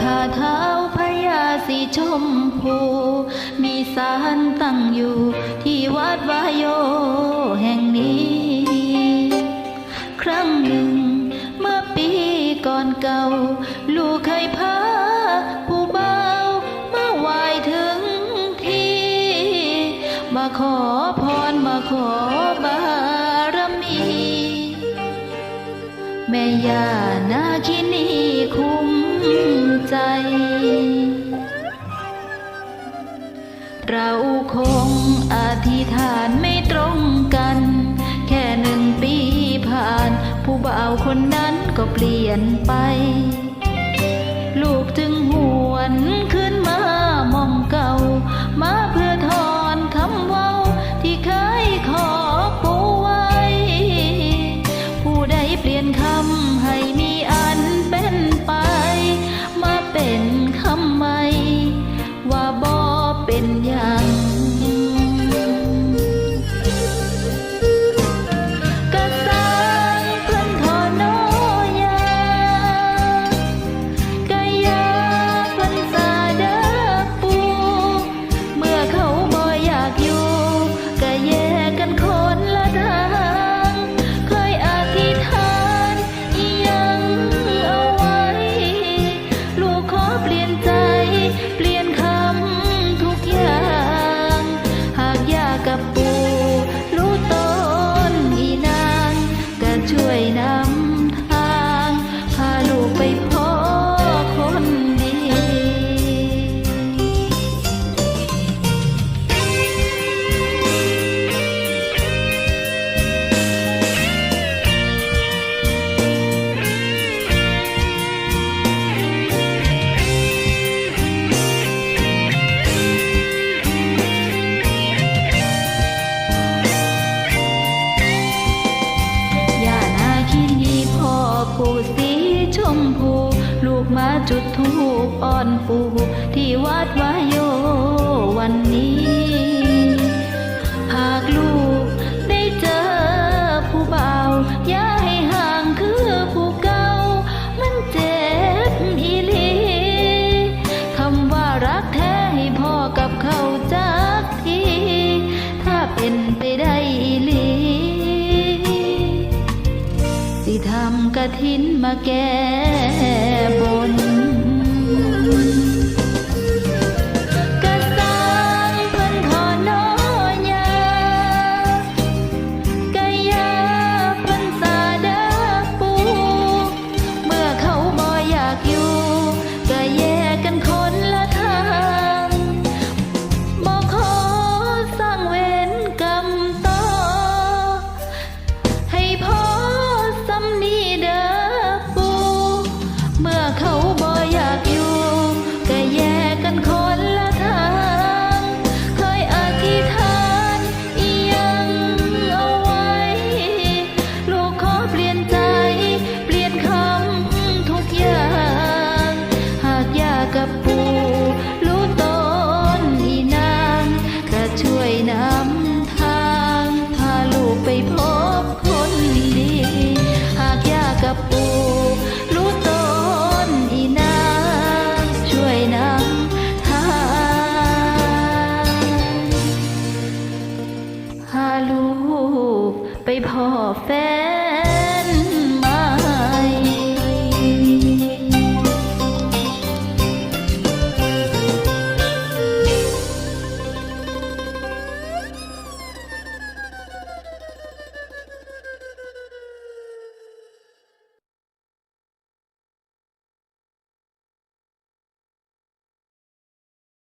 ขาเท้าพญาสีชมพู มีสารตั้งอยู่ที่วัดวายโยแห่งนี้ ครั้งหนึ่งเมื่อปีก่อนเก่า ลูกเคยพาผู้เบามาไหวถึงที่ มาขอพรมาขอบารมี แม่ย่านาคินีคุ้ม ใจ เราคงอธิษฐานไม่ตรงกัน แค่หนึ่งปีผ่าน ผู้บ่าวคนนั้นก็เปลี่ยนไป ลูกจึงหวนขึ้น กมาจุดธูปอ่อนปู่ที่วัดวายโยวันนี้ หากลูกได้เจอผู้เบาอย่าให้ห่างคือผู้เก่ามันเจ็บอีหลีคำว่ารักแท้ให้พ่อกับเขาจักทีถ้าเป็นไปได้อีหลีสิทำกระทินมาแก้บน ลูกไปพ่อแฟน